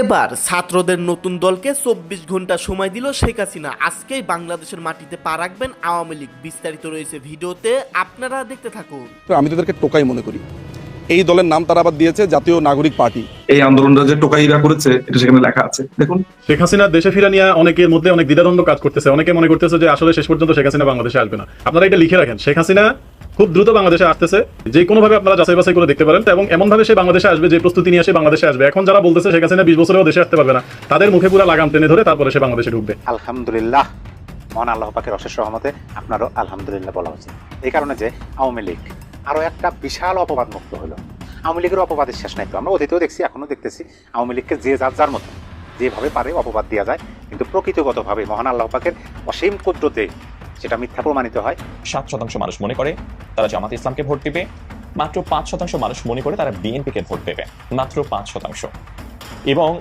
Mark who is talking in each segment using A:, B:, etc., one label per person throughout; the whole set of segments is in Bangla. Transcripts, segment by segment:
A: এবার ছাত্রদের নতুন দলকে চব্বিশ ঘণ্টা সময় দিল শেখ হাসিনা। আজকেই বাংলাদেশের মাটিতে পা রাখবেন আওয়ামী লীগ। বিস্তারিত রয়েছে ভিডিওতে, আপনারা দেখতে থাকুন।
B: আমি তাদেরকে টোকাই মনে করি। এই দলের নাম তারা আবার দিয়েছে জাতীয় নাগরিক পার্টি।
C: এই আন্দোলনটা যে টোকাইরা করেছে এটা সেখানে লেখা আছে। দেখুন।
D: শেখ হাসিনা দেশে ফিরা নিয়ে অনেকের মধ্যে অনেক দ্বিধাদ্বন্দ্ব কাজ করতেছে। অনেকে মনে করতেছে যে আসলে শেষ পর্যন্ত শেখ হাসিনা বাংলাদেশে আসবে না। আপনারা এটা লিখে রাখেন। শেখ হাসিনা খুব দ্রুত বাংলাদেশে আসতেছে। যে কোনো ভাবে আপনারা যাচাই বাছাই করে দেখতে পারেন এবং এমন ভাবে সে বাংলাদেশে আসবে যে প্রস্তুতি নিয়ে সে বাংলাদেশে আসবে। এখন যারা বলতেছে শেখ হাসিনা বিশ বছরেও দেশে আসতে পারবে না তাদের মুখে পুরো লাগাম টেনে ধরে তারপরে সে বাংলাদেশে ঢুকবে।
E: আলহামদুলিল্লাহ। মহান আল্লাহ পাকের অশেষ রহমতে আপনারও আলহামদুলিল্লাহ বলা উচিত। এই কারণে যে আওয়ামী লীগ আরও একটা বিশাল অপবাদ মুক্ত হলো। আওয়ামী লীগের অপবাদের শেষ নাই তো। আমরা অতীতেও দেখছি এখনও দেখতেছি আওয়ামী লীগকে যে যার যার মতো যেভাবে পারে অপবাদ দেওয়া যায়। কিন্তু প্রকৃতিগতভাবে মহান আল্লাহ পাকের অসীম কুদ্রতে সেটা মিথ্যা প্রমাণিত হয়।
F: সাত শতাংশ মানুষ মনে করে তারা জামাত ইসলামকে ভোট দিবে। মাত্র পাঁচ শতাংশ মানুষ মনে করে তারা বিএনপিকে ভোট দেবে। মাত্র পাঁচ শতাংশ। এবং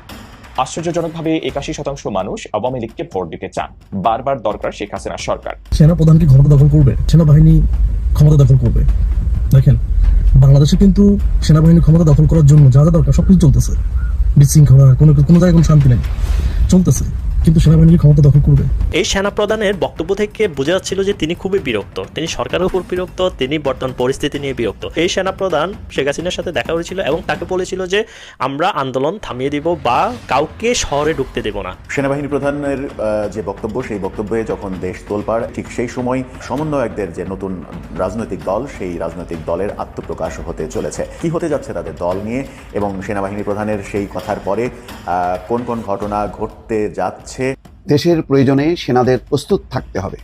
F: আশ্চর্যজনকভাবে একাশি শতাংশ মানুষ আওয়ামী লীগকে ভোট দিতে চান। বারবার দরকার শেখ হাসিনা সরকার।
G: সেনা প্রধানকে ক্ষমতা দখল করবে। সেনাবাহিনী ক্ষমতা দখল করবে। দেখেন, বাংলাদেশে কিন্তু সেনাবাহিনীর ক্ষমতা দখল করার জন্য যা যা দরকার সবকিছু চলতেছে। বিশৃঙ্খলা, কোনো কোনো জায়গায় কোনো শান্তি নেই। চলতেছে। কিন্তু সেনাবাহিনী ক্ষমতা দখল করবে।
H: এই সেনাপ্রধানের বক্তব্য থেকে বোঝা যাচ্ছিল যে তিনি খুবই বিরক্ত। তিনি সরকারের উপর বিরক্ত তিনি বর্তমান পরিস্থিতি নিয়ে বিরক্ত। এই সেনাপ্রধান শেখ হাসিনার সাথে দেখা হয়েছিল এবং তাকে বলেছিল যে আমরা আন্দোলন থামিয়ে দিব বা কাউকে শহরে ঢুকতে দেব না।
I: সেনাবাহিনী প্রধানের যে বক্তব্য সেই বক্তব্যে যখন দেশ তোলপাড় ঠিক সেই সময় সমন্বয়কদের যে নতুন রাজনৈতিক দল সেই রাজনৈতিক দলের আত্মপ্রকাশ হতে চলেছে। কি হতে যাচ্ছে তাদের দল নিয়ে এবং সেনাবাহিনী প্রধানের সেই কথার পরে কোন কোন ঘটনা ঘটতে যাচ্ছে
J: দেশের প্রয়োজনে সেনাদের প্রস্তুত থাকতে হবে।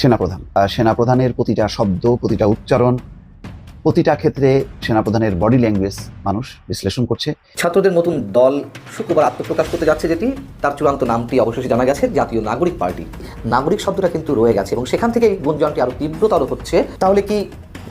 J: সেনাপ্রধান সেনাপ্রধানের প্রতিটা শব্দ, প্রতিটা উচ্চারণ, প্রতিটা ক্ষেত্রে সেনাপ্রধানের বডি ল্যাঙ্গুয়েজ মানুষ বিশ্লেষণ করছে।
K: ছাত্রদের নতুন দল শুক্রবার আত্মপ্রকাশ করতে যাচ্ছে যেটি, তার চূড়ান্ত নামটি অবশেষে জানা গেছে, জাতীয় নাগরিক পার্টি। নাগরিক শব্দটা কিন্তু রয়ে গেছে এবং সেখান থেকে গুঞ্জনটি আরও তীব্রতর হচ্ছে। তাহলে কি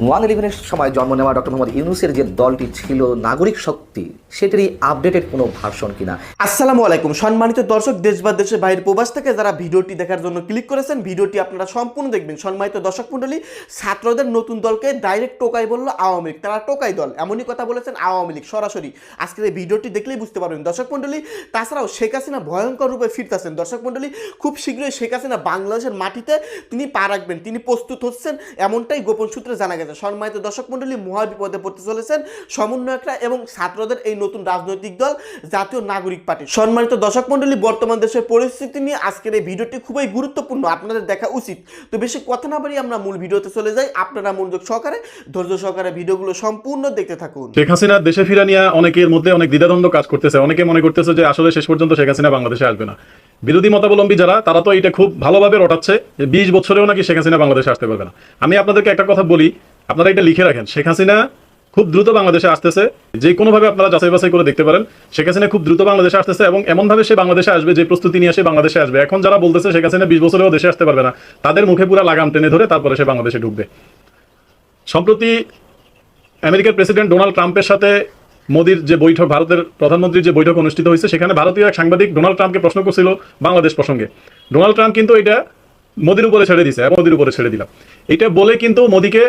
K: ওয়ান ইলেভেনের সময় জন্ম নেওয়া ডক্টর মোহাম্মদ ইউনুসের যে দলটি ছিল, নাগরিক শক্তি, সেটারই আপডেটেড কোনো ভার্সন কিনা?
A: আসসালামু আলাইকুম। সম্মানিত দর্শক, দেশ বা দেশের বাইরের প্রবাস থেকে যারা ভিডিওটি দেখার জন্য ক্লিক করেছেন, ভিডিওটি আপনারা সম্পূর্ণ দেখবেন। সম্মানিত দর্শক মণ্ডলী, ছাত্রদের নতুন দলকে ডাইরেক্ট টোকাই বলল আওয়ামী লীগ। তারা টোকাই দল, এমনই কথা বলেছেন আওয়ামী লীগ, সরাসরি। আজকের এই ভিডিওটি দেখলেই বুঝতে পারবেন। দর্শক মণ্ডলী, তাছাড়াও শেখ হাসিনা ভয়ঙ্কর রূপে ফিরতেছেন। দর্শক মণ্ডলী, খুব শীঘ্রই শেখ হাসিনা বাংলাদেশের মাটিতে তিনি পা রাখবেন, তিনি প্রস্তুত হচ্ছেন, এমনটাই গোপন সূত্রে জানা গেছে। সম্মানিত দর্শক মণ্ডলী, মহা বিপদে পড়তে চলেছেন সমন্বয়করা এবং ছাত্রদের এই নতুন রাজনৈতিক দল, জাতীয় নাগরিক পার্টি। সম্মানিত দর্শক মণ্ডলী, বর্তমান দেশের পরিস্থিতি নিয়ে আজকের এই ভিডিওটি খুবই গুরুত্বপূর্ণ, আপনাদের দেখা উচিত। তো বেশি কথা না বাড়িয়ে আমরা মূল ভিডিওতে চলে যাই। আপনারা মনোযোগ সহকারে, ধৈর্য সহকারে ভিডিওগুলো সম্পূর্ণ দেখতে থাকুন।
D: শেখ হাসিনা দেশে ফিরা নিয়ে অনেকের মধ্যে অনেক দ্বিধাদ্বন্দ্ব কাজ করতেছে। অনেকে মনে করতেছে যে আসলে শেষ পর্যন্ত শেখ হাসিনা বাংলাদেশে আসবে না। বিরোধী মতাবলম্বী যারা, তারা তো এটা খুব ভালোভাবে রটাচ্ছে বিশ বছরেও নাকি শেখ হাসিনা বাংলাদেশে আসতে পারবে না। আমি আপনাদেরকে একটা কথা বলি আপনারা এটা লিখে রাখেন। শেখ হাসিনা খুব দ্রুত বাংলাদেশে আসতেছে। যে কোনো ভাবে আপনারা যাচাই বাছাই করে দেখতে পারেন, শেখ হাসিনা খুব দ্রুত বাংলাদেশে আসতেছে এবং এমন ভাবে সে বাংলাদেশে আসবে, যে প্রস্তুতি নিয়ে সে বাংলাদেশে আসবে। এখন যারা বলতেছে শেখ হাসিনা বিশ বছরেও দেশে আসতে পারবে না, তাদের মুখে পুরো লাগাম টেনে ধরে তারপরে সে বাংলাদেশে ঢুকবে। সম্প্রতি আমেরিকার প্রেসিডেন্ট ডোনাল্ড ট্রাম্পের সাথে মোদির যে বৈঠক, ভারতের প্রধানমন্ত্রীর যে বৈঠক অনুষ্ঠিত হয়েছে, সেখানে ভারতীয় এক সাংবাদিক ডোনাল্ড ট্রাম্পকে প্রশ্ন করছিল বাংলাদেশ প্রসঙ্গে। ডোনাল্ড ট্রাম্প কিন্তু এটা মোদির উপরে ছেড়ে দিছে, মোদির উপরে ছেড়ে দিলাম। এটা বলে কিন্তু মোদিকে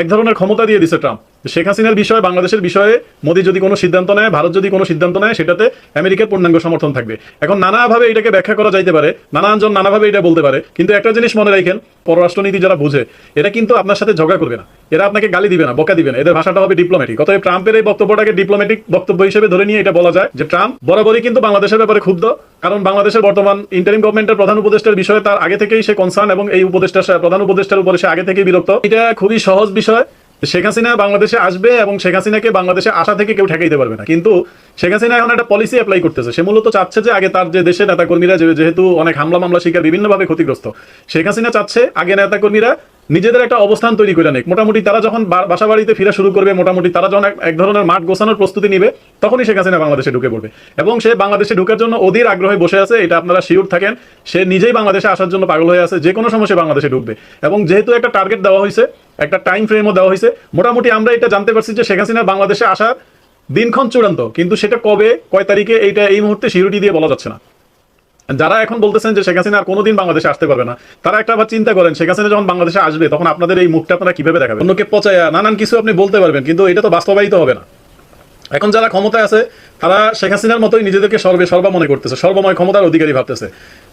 D: এক ধরনের ক্ষমতা দিয়ে দিছে ট্রাম্প। শেখ হাসিনার বিষয়ে, বাংলাদেশের বিষয়ে মোদী যদি কোনো সিদ্ধান্ত নেয়, ভারত যদি কোনো সিদ্ধান্ত নেয়, সেটাতে আমেরিকার পূর্ণাঙ্গ সমর্থন থাকবে। এখন নানাভাবে এটাকে ব্যাখ্যা করা যাইতে পারে, নানানজন নানাভাবে এটা বলতে পারে। কিন্তু একটা জিনিস মনে রাখেন, পররাষ্ট্রনীতি যারা বুঝে এটা কিন্তু আপনার সাথে ঝগড়া করবে না। এরা আপনাকে গালি দিবে না, বকা দিবে না। এদের ভাষাটা হবে ডিপ্লোম্যাটিক অতএব ট্রাম্পের এই বক্তব্যটাকে ডিপ্লোম্যাটিক বক্তব্য হিসেবে ধরে নিয়ে এটা বলা যায় যে ট্রাম্প বরাবরই কিন্তু বাংলাদেশের ব্যাপারে ক্ষুব্ধ, কারণ বাংলাদেশের বর্তমান ইন্টারিম গভর্নমেন্টের প্রধান উপদেষ্টার বিষয়ে তার আগে থেকেই সে কনসার্ন এবং এই উপদেষ্টার প্রধান উপদেষ্টার উপরে সে আগে থেকেই বিরক্ত। এটা খুবই সহজ বিষয়। শেখ হাসিনা বাংলাদেশে আসবে এবং শেখ হাসিনাকে বাংলাদেশে আসা থেকে কেউ ঠেকাইতে পারবে না। কিন্তু শেখ হাসিনা এখন একটা পলিসি অ্যাপ্লাই করতেছে। সে মূলত চাচ্ছে যে আগে তার যে দেশের নেতাকর্মীরা যেহেতু অনেক হামলা মামলা শিকার বিভিন্নভাবে ক্ষতিগ্রস্ত, শেখ হাসিনা চাচ্ছে আগে নেতাকর্মীরা নিজেদের একটা অবস্থান তৈরি করে নেক। মোটামুটি তারা যখন বাসা বাড়িতে ফিরে শুরু করবে, মোটামুটি তারা যখন এক- ধরনের মাঠ গোছানোর প্রস্তুতি নিবে, তখনই শেখ হাসিনা বাংলাদেশে ঢুকে পড়বে। এবং সে বাংলাদেশে ঢুকার জন্য অধীর আগ্রহে বসে আছে, এটা আপনারা শিওর থাকেন, সে নিজেই বাংলাদেশে আসার জন্য পাগল হয়ে আছে যে কোনো সময় সে বাংলাদেশে ঢুকবে। এবং যেহেতু একটা টার্গেট দেওয়া হয়েছে, একটা টাইম ফ্রেমও দেওয়া হয়েছে, মোটামুটি আমরা এটা জানতে পারছি যে শেখ হাসিনা বাংলাদেশে আসার দিনক্ষণ চূড়ান্ত। কিন্তু সেটা কবে, কয় তারিখে, এইটা এই মুহূর্তে সিউরিটি দিয়ে বলা যাচ্ছে না। যারা এখন বলতেছেন যে শেখ হাসিনা আর কোনোদিন বাংলাদেশে আসতে পারবে না, তারা একটা আবার চিন্তা করেন, শেখ হাসিনা যখন বাংলাদেশে আসবে, তখন আপনাদের এই মুখটা আপনারা কীভাবে দেখাবেন? অন্যকে পচায়া, নানান কিছু আপনি বলতে পারবেন, কিন্তু এটা তো বাস্তবায়িত হবে না। এখন যারা ক্ষমতায় আছে, তারা শেখ হাসিনার মতোই নিজেদেরকে সর্বে, সর্বা মনে করতেছে, সর্বময় ক্ষমতার অধিকারী ভাবতেছে।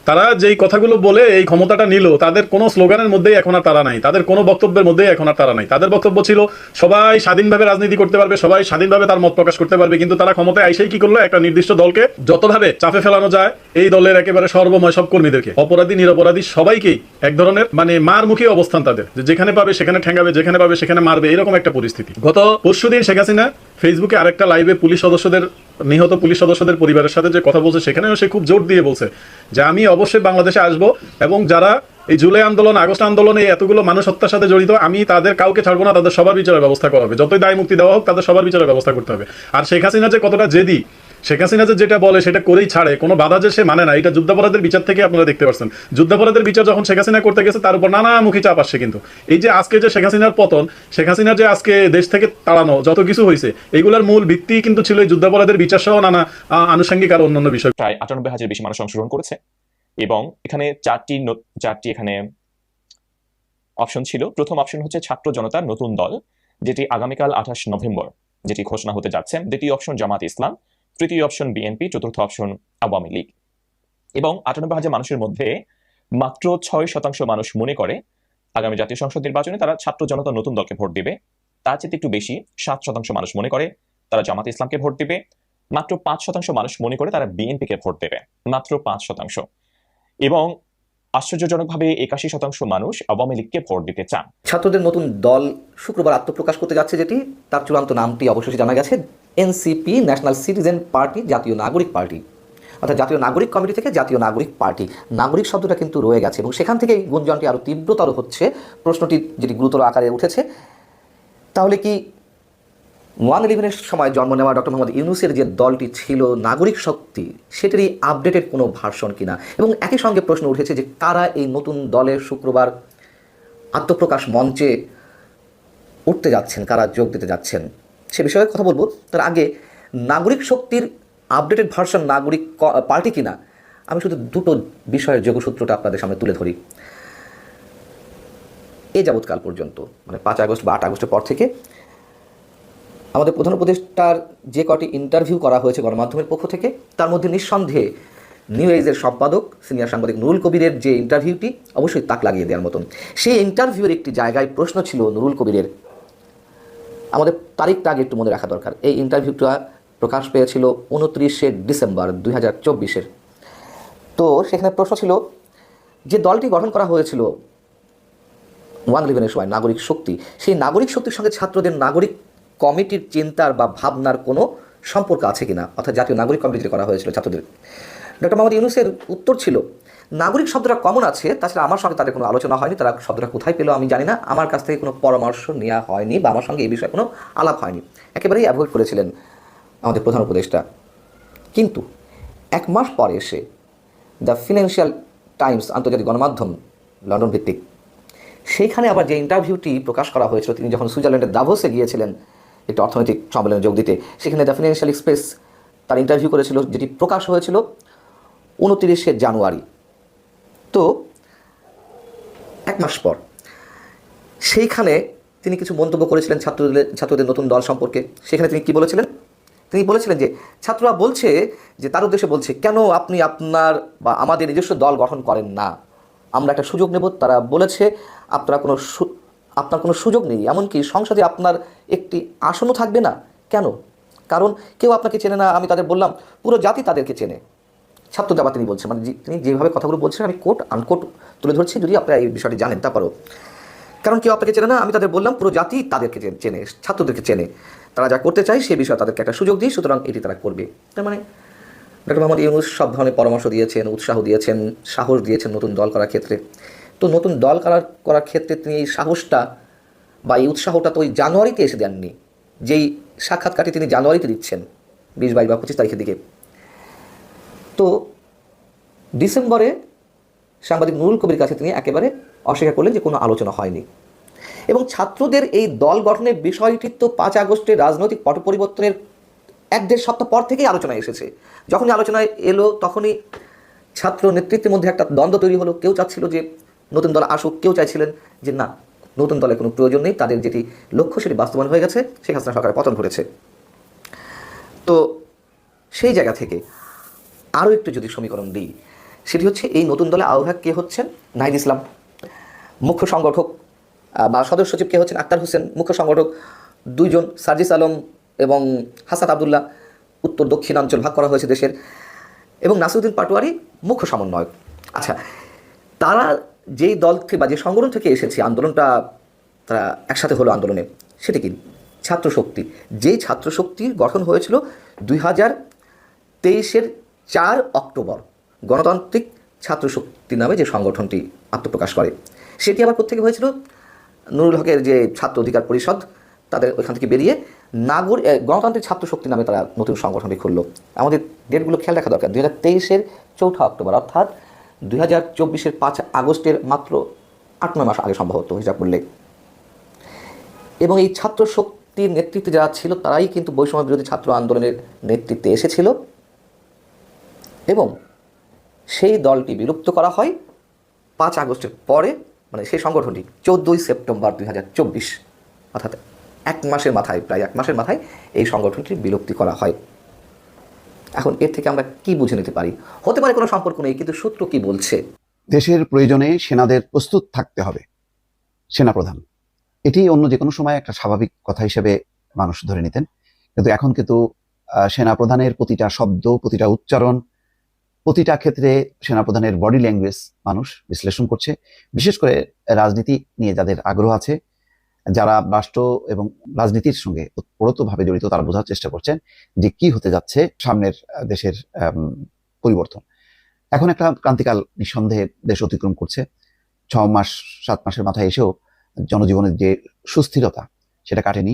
D: তারা যেই কথাগুলো বলে, এই ক্ষমতাটা নিল, তাদের কোনো স্লোগানের মধ্যেই এখন আর তারা নাই। তাদের কোনো বক্তব্যের মধ্যেই এখন আর তারা নাই। তাদের বক্তব্য ছিল, সবাই স্বাধীনভাবে রাজনীতি করতে পারবে, সবাই স্বাধীনভাবে তার মত প্রকাশ করতে পারবে, কিন্তু তারা ক্ষমতায় আইসেই কি করল? একটা নির্দিষ্ট দলকে যতভাবে চাপে ফেলানো যায়, এই দলের একেবারে সর্বময় সব কর্মীদেরকে। অপরাধী, নিরপরাধী সবাইকেই এক ধরনের মানে মারমুখী অবস্থান তাদের। যেখানে পাবে সেখানে ঠেঙ্গাবে, যেখানে পাবে সেখানে মারবে, এরকম একটা পরিস্থিতি। গত পরশুদিন শেখ হাসিনা ফেসবুকে আরেকটা লাইভে পুলিশ সদস্যদের নিহত পুলিশ সদস্যদের পরিবারের সাথে যে কথা বলছে সেখানেও সে খুব জোর দিয়ে বলছে যে আমি অবশ্যই বাংলাদেশে আসব এবং যারা এই জুলাই আন্দোলন, আগস্ট আন্দোলনে এতগুলো মানুষ হত্যার সাথে জড়িত, আমি তাদের কাউকে ছাড়বো না, তাদের সবার বিচারের ব্যবস্থা করা হবে। যতই দায় মুক্তি দেওয়া হোক, তাদের সবার বিচারের ব্যবস্থা করতে হবে। আর শেখ হাসিনা যে কতটা জেদি শেখ হাসিনা যে যেটা বলে সেটা করেই ছাড়ে, কোনো বাধা যে সে মানে না। এটা যুদ্ধাপরাধের বিচার থেকে আপনারা দেখতে পাচ্ছেন যুদ্ধাপরাধের বিচার যখন শেখ হাসিনা করতে গেছে, তার উপর নানামুখী চাপ আসছে কিন্তু। এই যে আজকে যে শেখ হাসিনার পতন, শেখ হাসিনা যে আজকে দেশ থেকে তাড়ানো, যত কিছু হয়েছে এগুলোর মূল ভিত্তি কিন্তু ছিল এই যুদ্ধাপরাধের বিচার সহ নানা আনুষঙ্গিক আর অন্যান্য বিষয়।
F: প্রায় আটানব্বই হাজার বেশি মানুষ অংশগ্রহণ করেছে। এবং এখানে চারটি চারটি এখানে অপশন ছিল। প্রথম অপশন হচ্ছে ছাত্র জনতার নতুন দল, যেটি আগামীকাল আঠাশ নভেম্বর, যেটি ঘোষণা হতে যাচ্ছে। দ্বিতীয় অপশন জামাত ইসলাম। তৃতীয় অপশন বিএনপি চতুর্থ অপশন আওয়ামী লীগ। এবং আটানব্বই হাজার মানুষের মধ্যে মাত্র ছয় শতাংশ মানুষ মনে করে আগামী জাতীয় সংসদ নির্বাচনে তারা ছাত্র জনতা নতুন দলকে ভোট দিবে। তার চেয়ে একটু বেশি, সাত শতাংশ মানুষ মনে করে তারা জামাত ইসলামকে ভোট দিবে। মাত্র পাঁচ শতাংশ মানুষ মনে করে তারা বিএনপিকে ভোট দেবে। মাত্র পাঁচ শতাংশ। এবং আশ্চর্যজনকভাবে একাশি শতাংশ মানুষ আওয়ামী লীগকে ভোট দিতে চান।
K: ছাত্রদের নতুন দল শুক্রবার আত্মপ্রকাশ করতে যাচ্ছে যেটি, তার চূড়ান্ত নামটি অবশেষে জানা গেছে। এনসিপি ন্যাশনাল সিটিজেন পার্টি জাতীয় নাগরিক পার্টি। অর্থাৎ জাতীয় নাগরিক কমিটি থেকে জাতীয় নাগরিক পার্টি। নাগরিক শব্দটা কিন্তু রয়ে গেছে এবং সেখান থেকেই গুঞ্জনটি আরও তীব্রতর হচ্ছে। প্রশ্নটি যেটি গুরুতর আকারে উঠেছে, তাহলে কি ওয়ান ইলেভেনের সময় জন্ম নেওয়া ডক্টর মোহাম্মদ ইউনুসের যে দলটি ছিল নাগরিক শক্তি, সেটারই আপডেটেড কোনো ভার্সন কিনা? এবং একই সঙ্গে প্রশ্ন উঠেছে যে কারা এই নতুন দলের শুক্রবার আত্মপ্রকাশ মঞ্চে উঠতে যাচ্ছেন, কারা যোগ দিতে যাচ্ছেন? সে বিষয়ে কথা বলব। তার আগে নাগরিক শক্তির আপডেটেড ভার্সন নাগরিক পার্টি কিনা, আমি শুধু দুটো বিষয়ের যোগসূত্রটা আপনাদের সামনে তুলে ধরি। এ যাবৎকাল পর্যন্ত মানে পাঁচ আগস্ট বা আট আগস্টের পর থেকে আমাদের প্রধান উপদেষ্টার যে কটি ইন্টারভিউ করা হয়েছে গণমাধ্যমের পক্ষ থেকে, তার মধ্যে নিঃসন্দেহে নিউ এজের সম্পাদক সিনিয়র সাংবাদিক নুরুল কবিরের যে ইন্টারভিউটি অবশ্যই তাক লাগিয়ে দেওয়ার মতন। সেই ইন্টারভিউয়ের একটি জায়গায় প্রশ্ন ছিল নুরুল কবিরের আমাদের তারিখটা আগে একটু মনে রাখা দরকার। এই ইন্টারভিউটা প্রকাশ পেয়েছিল উনত্রিশে ডিসেম্বর দুই হাজার চব্বিশের। তো সেখানে প্রশ্ন ছিল, যে দলটি গঠন করা হয়েছিল ওয়ান ইলেভেনের সময় নাগরিক শক্তি, সেই নাগরিক শক্তির সঙ্গে ছাত্রদের নাগরিক কমিটির চিন্তার বা ভাবনার কোনো সম্পর্ক আছে কিনা? অর্থাৎ জাতীয় নাগরিক কমিটি করা হয়েছিল ছাত্রদের। ডক্টর মোহাম্মদ ইউনুসের উত্তর ছিল নাগরিক শব্দটা কমন আছে, তাছাড়া আমার সঙ্গে তাদের কোনো আলোচনা হয়নি, তারা শব্দটা কোথায় পেল আমি জানি না, আমার কাছ থেকে কোনো পরামর্শ নেওয়া হয়নি বা আমার সঙ্গে এই বিষয়ে কোনো আলাপ হয়নি। একেবারেই অ্যাভয়েড করেছিলেন আমাদের প্রধান উপদেষ্টা। কিন্তু এক মাস পরে এসে দ্য ফিনান্সিয়াল টাইমস আন্তর্জাতিক গণমাধ্যম লন্ডন ভিত্তিক, সেইখানে আবার যে ইন্টারভিউটি প্রকাশ করা হয়েছিল, তিনি যখন সুইজারল্যান্ডের দাভোসে গিয়েছিলেন, একটি অর্থনৈতিক সম্মেলনে যোগ দিতে, সেখানে দ্য ফিনান্সিয়াল এক্সপ্রেস তার ইন্টারভিউ করেছিল, যেটি প্রকাশ হয়েছিল উনতিরিশে জানুয়ারি। তো এক মাস পর। সেইখানে তিনি কিছু মন্তব্য করেছিলেন ছাত্রদের ছাত্রদের নতুন দল সম্পর্কে। সেখানে তিনি কি বলেছিলেন? তিনি বলেছিলেন যে, ছাত্ররা বলছে যে, তার উদ্দেশ্যে বলছে, কেন আপনি আপনার বা আমাদের নিজস্ব দল গঠন করেন না? আমরা একটা সুযোগ নেব। তারা বলেছে, আপনারা কোনো আপনার কোনো সুযোগ নেই। এমনকি সংসদে আপনার একটি আসনও থাকবে না। কেন? কারণ কেউ আপনাকে চেনে না। আমি তাদের বললাম, পুরো জাতি তাদেরকে চেনে। ছাত্র দাবা তিনি বলছেন। মানে তিনি যেভাবে কথাগুলো বলছেন আমি কোট আনকোট তুলে ধরছি, যদি আপনারা এই বিষয়টি জানেন, তারপরও। কারণ কেউ আপনাকে চেনে না, আমি তাদের বললাম, পুরো জাতি তাদেরকে চেনে, ছাত্রদেরকে চেনে। তারা যা করতে চায়, সে বিষয়ে তাদেরকে একটা সুযোগ দিই, সুতরাং এটি তারা করবে। তার মানে ডক্টর মোহাম্মদ ইউনুস সব ধরনের পরামর্শ দিয়েছেন, উৎসাহ দিয়েছেন, সাহস দিয়েছেন নতুন দল করার ক্ষেত্রে। তো নতুন দল করার করার ক্ষেত্রে তিনি এই সাহসটা বা এই উৎসাহটা তো ওই জানুয়ারিতে এসে দেননি। যেই সাক্ষাৎকারটি তিনি জানুয়ারিতে দিচ্ছেন, বিশ বাইশ বা পঁচিশ তারিখের দিকে। তো ডিসেম্বরে সাংবাদিক নুরুল কবির কাছে তিনি একেবারে অস্বীকার করলেন যে কোনো আলোচনা হয়নি। এবং ছাত্রদের এই দল গঠনের বিষয়টি তো পাঁচ আগস্টের রাজনৈতিক পট পরিবর্তনের এক দেড় সপ্তাহ পর থেকেই আলোচনায় এসেছে। যখনই আলোচনায় এলো, তখনই ছাত্র নেতৃত্বের মধ্যে একটা দ্বন্দ্ব তৈরি হলো। কেউ চাচ্ছিল যে নতুন দল আসুক, কেউ চাইছিলেন যে না, নতুন দলের কোনো প্রয়োজন নেই, তাদের যেটি লক্ষ্য সেটি বাস্তবায়ন হয়ে গেছে, শেখ হাসিনা সরকারের পতন ঘটেছে। তো সেই জায়গা থেকে আরও একটু যদি সমীকরণ দিই, সেটি হচ্ছে এই নতুন দলে আহ্বায়ক কে হচ্ছেন? নাহিদ ইসলাম। মুখ্য সংগঠক বা সদস্য সচিব কে হচ্ছেন? আক্তার হোসেন। মুখ্য সংগঠক, দুইজন সার্জিস আলম এবং হাসান আবদুল্লাহ। উত্তর দক্ষিণাঞ্চল ভাগ করা হয়েছে দেশের। এবং নাসিরুদ্দিন পাটোয়ারি মুখ্য সমন্বয়ক। আচ্ছা তারা যেই দল থেকে বা যে সংগঠন থেকে এসেছে, আন্দোলনটা তারা একসাথে হলো আন্দোলনে, সেটি কি? ছাত্র শক্তি যেই ছাত্র শক্তির গঠন হয়েছিল দুই হাজার তেইশের চার অক্টোবর গণতান্ত্রিক ছাত্র শক্তি নামে যে সংগঠনটি আত্মপ্রকাশ করে, সেটি আবার কোথেকে হয়েছিল? নুরুল হকের যে ছাত্র অধিকার পরিষদ, তাদের ওইখান থেকে বেরিয়ে নাগর গণতান্ত্রিক ছাত্র শক্তি নামে তারা নতুন সংগঠনটি খুললো। আমাদের ডেটগুলো খেয়াল রাখা দরকার। দুই হাজার তেইশের চৌঠা অক্টোবর, অর্থাৎ দুই হাজার চব্বিশের পাঁচ আগস্টের মাত্র আট, নয় মাস আগে সম্ভবত, হিসাব করলে। এবং এই ছাত্র শক্তির নেতৃত্বে যারা ছিল, তারাই কিন্তু বৈষম্য বিরোধী ছাত্র আন্দোলনের নেতৃত্বে এসেছিল। এবং সেই দলটি বিলুপ্ত করা হয় পাঁচ আগস্টের পরে মানে সেই সংগঠনটি চোদ্দোই সেপ্টেম্বর দুই হাজার চব্বিশ, অর্থাৎ এক মাসের মাথায়, প্রায় এক মাসের মাথায় এই সংগঠনটির বিলুপ্তি করা হয়। এখন এর থেকে আমরা কি বুঝে নিতে পারি? হতে পারে কোনো সম্পর্ক নেই, কিন্তু সূত্র কি বলছে?
J: দেশের প্রয়োজনে সেনাদের প্রস্তুত থাকতে হবে, সেনাপ্রধান। এটি অন্য যে কোনো সময় একটা স্বাভাবিক কথা হিসেবে মানুষ ধরে নিতেন। কিন্তু এখন কিন্তু সেনাপ্রধানের প্রতিটা শব্দ, প্রতিটা উচ্চারণ প্রতিটা ক্ষেত্রে সেনাপ্রধানের বডি ল্যাঙ্গুয়েজ মানুষ বিশ্লেষণ করছে। বিশেষ করে রাজনীতি নিয়ে যাদের আগ্রহ আছে, যারা রাষ্ট্র এবং রাজনীতির সঙ্গে ওতপ্রোতভাবে জড়িত, তারা বোঝার চেষ্টা করছেন যে কি হতে যাচ্ছে সামনের দেশের পরিবর্তন। এখন একটা ক্রান্তিকাল নিঃসন্দেহে দেশ অতিক্রম করছে। ছ মাস, সাত মাসের মাথায় এসেও জনজীবনের যে সুস্থিরতা, সেটা কাটেনি।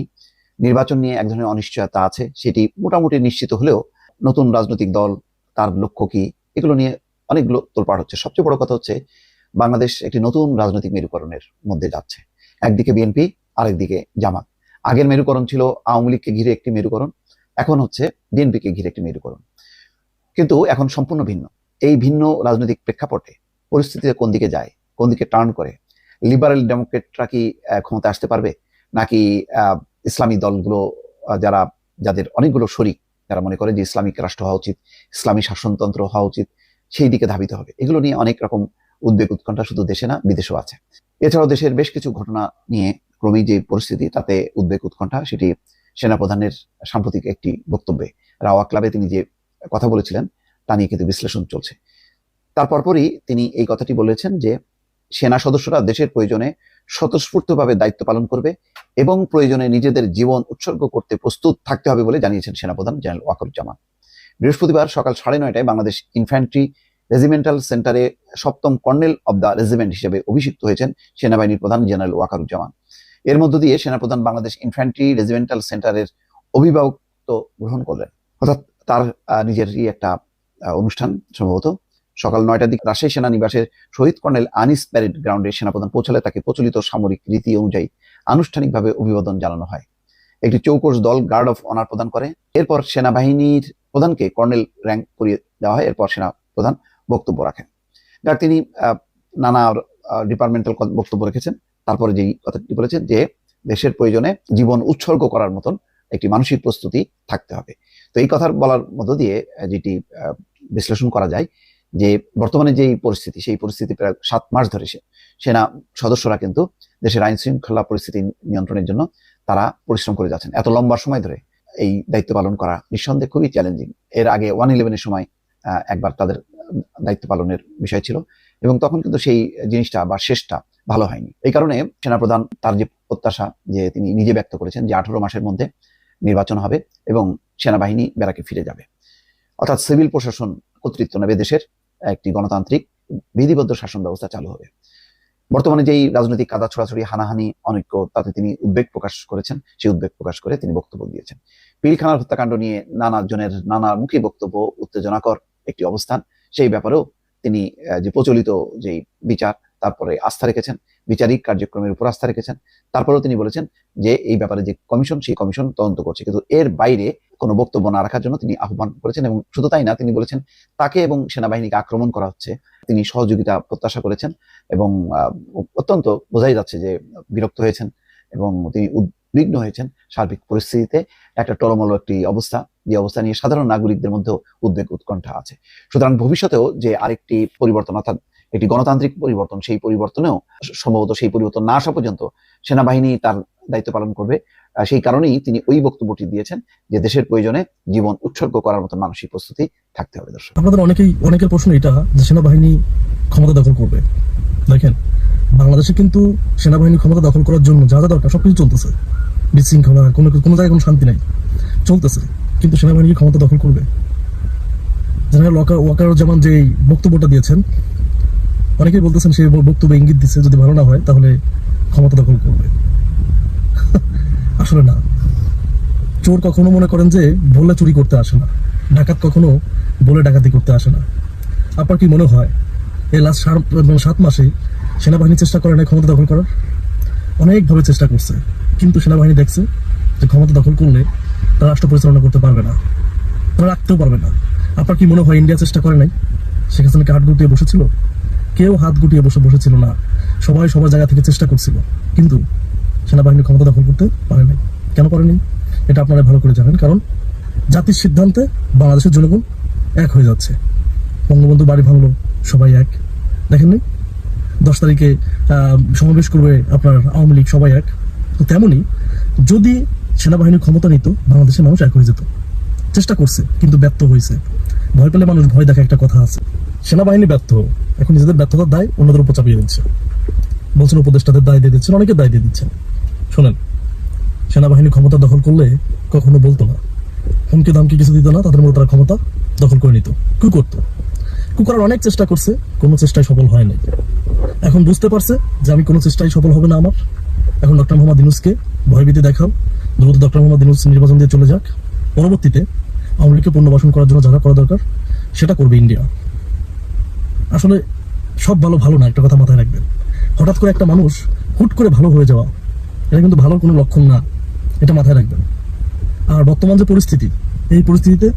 J: নির্বাচন নিয়ে এক ধরনের অনিশ্চয়তা আছে, সেটি মোটামুটি নিশ্চিত হলেও নতুন রাজনৈতিক দল, তার লক্ষ্য কি এগুলো নিয়ে অনেকগুলো তোলপাড় হচ্ছে। সবচেয়ে বড় কথা হচ্ছে, বাংলাদেশ একটি নতুন রাজনৈতিক মেরুকরণের মধ্যে যাচ্ছে। একদিকে বিএনপি আরেকদিকে জামাত। আগের মেরুকরণ ছিল আওয়ামী লীগকে ঘিরে একটি মেরুকরণ, এখন হচ্ছে বিএনপিকে ঘিরে একটি মেরুকরণ। কিন্তু এখন সম্পূর্ণ ভিন্ন। এই ভিন্ন রাজনৈতিক প্রেক্ষাপটে পরিস্থিতিতে কোন দিকে যায়, কোন দিকে টার্ন করে? লিবারেল ডেমোক্রেটরা কি ক্ষমতা আসতে পারবে? নাকি ইসলামী দলগুলো যারা, যাদের অনেকগুলো শরিক যারা মনে করে যে ইসলামিক রাষ্ট্র হওয়া উচিত, ইসলামী শাসনতন্ত্র হওয়া উচিত, সেই দিকে ধাবিত হবে। এগুলো নিয়ে অনেক রকম উদ্বেগ উৎকণ্ঠা শুধু দেশে না, বিদেশেও আছে। এছাড়াও দেশের বেশ কিছু ঘটনা নিয়ে ক্রমেই যে পরিস্থিতি, তাতে উদ্বেগ উৎকণ্ঠা, সেটি সেনাপ্রধানের সাম্প্রতিক একটি বক্তব্যে রাওয়া ক্লাবে তিনি যে কথা বলেছিলেন, তা নিয়ে কিন্তু বিশ্লেষণ চলছে। তারপর পরই তিনি এই কথাটি বলেছেন যে, সেনা সদস্যরা দেশের প্রয়োজনে স্বতঃস্ফূর্তভাবে দায়িত্ব পালন করবে এবং প্রয়োজনে নিজেদের জীবন উৎসর্গ করতে প্রস্তুত থাকতে হবে বলে জানিয়েছেন সেনাপ্রধান জেনারেল ওয়াকারুজ্জামান। বৃহস্পতিবার সকাল সাড়ে নয়টায় বাংলাদেশ ইনফ্যান্ট্রি রেজিমেন্টাল সেন্টারে সপ্তম কর্নেল অব দ্য রেজিমেন্ট হিসেবে অভিষিক্ত হয়েছেন সেনাবাহিনীর প্রধান জেনারেল ওয়াকারুজ্জামান। এর মধ্য দিয়ে সেনাপ্রধান বাংলাদেশ ইনফ্যান্ট্রি রেজিমেন্টাল সেন্টারের অভিভাবকত্ব গ্রহণ করলেন। অর্থাৎ তার নিজেরই একটা অনুষ্ঠান সম্ভবত। সকাল নয়টার দিকে রাজশাহী সেনানিবাসের শহীদ কর্নেল আনিস প্যারেড গ্রাউন্ডে সেনাপ্রধান পৌঁছালে তাকে প্রচলিত সামরিক রীতি অনুযায়ী আনুষ্ঠানিকভাবে অভিবাদন জানানো হয়। একটি চৌকোষ দল গার্ড অফ অনার প্রদান করে। এরপর সেনাবাহিনীর প্রধানকে কর্নেল র্যাঙ্ক করিয়ে দেওয়া হয়। এরপর সেনা প্রধান বক্তব্য রাখেন। যার তিনি নানা ডিপার্টমেন্টাল বক্তব্য রেখেছেন। তারপরে যেই কথাটি বলেছেন যে, দেশের প্রয়োজনে জীবন উৎসর্গ করার মতন একটি মানসিক প্রস্তুতি থাকতে হবে। তো এই কথার বলার মধ্য দিয়ে যেটি বিশ্লেষণ করা যায় যে, বর্তমানে যেই পরিস্থিতি, সেই পরিস্থিতি প্রায় সাত মাস ধরে সেনা সদস্যরা কিন্তু দেশের আইন শৃঙ্খলা পরিস্থিতি নিয়ন্ত্রণের জন্য তারা পরিশ্রম করে যাচ্ছেন। এত লম্বা সময় ধরে এই দায়িত্ব পালন করা নিঃসন্দেহে খুবই চ্যালেঞ্জিং এর আগে ওয়ান ইলেভেনের সময় একবার তাদের দায়িত্ব পালনের বিষয় ছিল এবং তখন কিন্তু সেই জিনিসটা বা শেষটা ভালো হয়নি। এই কারণে সেনাপ্রধান তার যে প্রত্যাশা যে তিনি নিজে ব্যক্ত করেছেন যে আঠারো মাসের মধ্যে নির্বাচন হবে এবং সেনাবাহিনী বেড়াকে ফিরে যাবে। অর্থাৎ সিভিল প্রশাসন কর্তৃত্ব নেবে দেশের একটি গণতান্ত্রিক, বিধিবদ্ধ শাসন ব্যবস্থা চালু হবে। বর্তমানে যেই রাজনৈতিক কাদা ছড়াছড়ি হানাহানি, অনৈক্য, তাতে তিনি উদ্বেগ প্রকাশ করেছেন, সেই উদ্বেগ প্রকাশ করে তিনি বক্তব্য দিয়েছেন। পিলখানার হত্যাকাণ্ড নিয়ে নানা জনের নানা মুখী বক্তব্য, উত্তেজনাকর একটি অবস্থান। সেই ব্যাপারেও তিনি যে প্রচলিত যে বিচার তারপরে আস্থা রেখেছেন, বিচারিক কার্যক্রমের উপর আস্থা রেখেছেন। তারপরেও তিনি বলেছেন যে, এই ব্যাপারে যে কমিশন, সেই কমিশন তদন্ত করছে। কিন্তু এর বাইরে কোনো বক্তব্য না রাখার জন্য তিনি আহ্বান করেছেন এবং শুধু তাই না, তিনি বলেছেন তাকে এবং সেনাবাহিনীকে আক্রমণ করা হচ্ছে। তিনি সহযোগিতা প্রত্যাশা করেছেন এবং অত্যন্ত বোঝাই যাচ্ছে যে বিরক্ত হয়েছেন এবং তিনি উদ্বিগ্ন হয়েছেন সার্বিক পরিস্থিতিতে। একটা টলমল একটি অবস্থা। যে অবস্থা নিয়ে সাধারণ নাগরিকদের মধ্যেও উদ্বেগ উৎকণ্ঠা আছে। সুতরাং ভবিষ্যতেও যে আরেকটি পরিবর্তন, অর্থাৎ একটি গণতান্ত্রিক পরিবর্তন, সেই পরিবর্তনেও সম্ভবত সেই পরিবর্তন না আসা পর্যন্ত সেনাবাহিনী তার দায়িত্ব পালন করবে। সেই কারণেই তিনি ওই বক্তব্যটি দিয়েছেন যে দেশের প্রয়োজনে জীবন উৎসর্গ করার মতো মানসিক প্রস্তুতি থাকতে হবে দর্শক।
G: আপনাদের অনেকেই, অনেকের প্রশ্ন এটা যে সেনাবাহিনী ক্ষমতা দখল করবে। দেখেন, বাংলাদেশে কিন্তু সেনাবাহিনী ক্ষমতা দখল করার জন্য যা যা দরকার সবকিছু চলতেছে। বিশৃঙ্খলা, কোনো কোনো জায়গায় কোনো শান্তি নাই। চলতেছে, কিন্তু সেনাবাহিনী ক্ষমতা দখল করবে? জেনারেল ওয়াকার ওয়াকারুজ্জামান যে বক্তব্যটা দিয়েছেন অনেকেই বলতেছেন সে বক্তব্য ইঙ্গিত দিচ্ছে যদি ভালো না হয়, তাহলে ক্ষমতা দখল করবে। আসলে না। চোর কখনো মনে করেন যে বলে চুরি করতে আসে না, ডাকাত কখনো বলে ডাকাতি করতে আসে না। আপনার কি মনে হয় এই লাস্ট সাত মাসে সেনাবাহিনী চেষ্টা করে না ক্ষমতা দখল করার? অনেকভাবে চেষ্টা করছে, কিন্তু সেনাবাহিনী দেখছে যে ক্ষমতা দখল করলে তারা রাষ্ট্র পরিচালনা করতে পারবে না, তারা রাখতেও পারবে না। আপনার কি মনে হয় ইন্ডিয়া চেষ্টা করে নাই? সেখানে হাত গুটিয়ে বসেছিল? কেউ হাত গুটিয়ে বসে বসেছিল না। সবাই সবার জায়গা থেকে চেষ্টা করছিল। কিন্তু সেনাবাহিনী ক্ষমতা দখল করতে পারেনি কেন পারেনি এটা আপনারা ভালো করে জানেন, কারণ জাতির সিদ্ধান্তে বাংলাদেশের জনগণ এক হয়ে যাচ্ছে। বঙ্গবন্ধু বাড়ি ভাঙলো, সবাই এক। দেখেননি দশ তারিখে সমাবেশ করবে আপনার আওয়ামী লীগ, সবাই এক। তো তেমনি যদি সেনাবাহিনীর ক্ষমতা নিত, বাংলাদেশের মানুষ এক হয়ে যেত। চেষ্টা করছে, কিন্তু ব্যর্থ হয়েছে। ভয় পেলে মানুষ ভয় দেখা একটা কথা আছে। সেনাবাহিনী ব্যর্থ। এখন নিজেদের ব্যর্থতার দায় অন্যদের উপর চাপিয়ে দিচ্ছে। বলছেন, উপদেষ্টাদের দায় দিয়ে দিচ্ছেন, অনেকে দায় দিয়ে দিচ্ছেন। শোনেন, সেনাবাহিনী ক্ষমতা দখল করলে কখনো বলতো না। হুমকি দামকি কিছু দিত না, তাদের মতো তারা ক্ষমতা দখল করে নিত। কু করতো। কু করার অনেক চেষ্টা করছে, কোনো চেষ্টায় সফল হয় নাই। এখন বুঝতে পারছে যে আমি কোনো চেষ্টায় সফল হবে না আমার। এখন ডক্টর মোহাম্মদ ইনুসকে ভয়ভীতি দেখাও। দ্রুত ডক্টর মোহাম্মদ ইনুস নির্বাচন দিয়ে চলে যাক। পরবর্তীতে আওয়ামী লীগকে পুনর্বাসন করার জন্য যা করা দরকার। সেটা করবে ইন্ডিয়া। আসলে সব ভালো ভালো না, একটা কথা মাথায় রাখবেন। হঠাৎ করে একটা মানুষ হুট করে ভালো হয়ে যাওয়া, এটা কিন্তু ভালোর কোনো লক্ষণ না, এটা মাথায় রাখবেন। আর বর্তমান যে পরিস্থিতি, এই পরিস্থিতিতে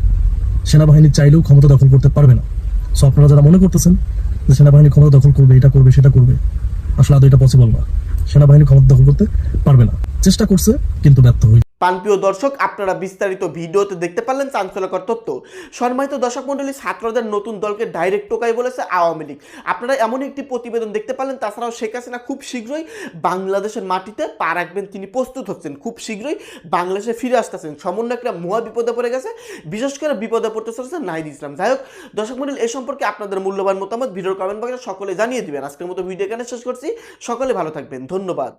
G: সেনাবাহিনী চাইলেও ক্ষমতা দখল করতে পারবে না। সো আপনারা যারা মনে করতেছেন যে সেনাবাহিনী ক্ষমতা দখল করবে, এটা করবে, সেটা করবে, আসলে আদৌ এটা পসিবল না। সেনাবাহিনী ক্ষমতা দখল করতে পারবে না। চেষ্টা করছে, কিন্তু ব্যর্থ হয়েছে
A: পানপ্রিয় দর্শক, আপনারা বিস্তারিত ভিডিওতে দেখতে পারলেন চাঞ্চল্যকর তথ্য। সম্মানিত দর্শক মন্ডলী ছাত্রদের নতুন দলকে ডাইরেক্ট টোকাই বলেছে আওয়ামী লীগ। আপনারা এমন একটি প্রতিবেদন দেখতে পারলেন, তাছাড়াও শেখ হাসিনা খুব শীঘ্রই বাংলাদেশের মাটিতে পা রাখবেন তিনি প্রস্তুত হচ্ছেন। খুব শীঘ্রই বাংলাদেশে ফিরে আসতেছেন। সামান্য একটা মহা বিপদে পড়ে গেছে, বিশেষ করে বিপদে পড়তে চলেছে নাহিদ ইসলাম। যাই হোক, দর্শক মন্ডলী এ সম্পর্কে আপনাদের মূল্যবান মতামত ভিডিওর কমেন্ট বক্সে সকলে জানিয়ে দিবেন। আজকের মতো ভিডিও এখানে শেষ করছি। সকলে ভালো থাকবেন। ধন্যবাদ।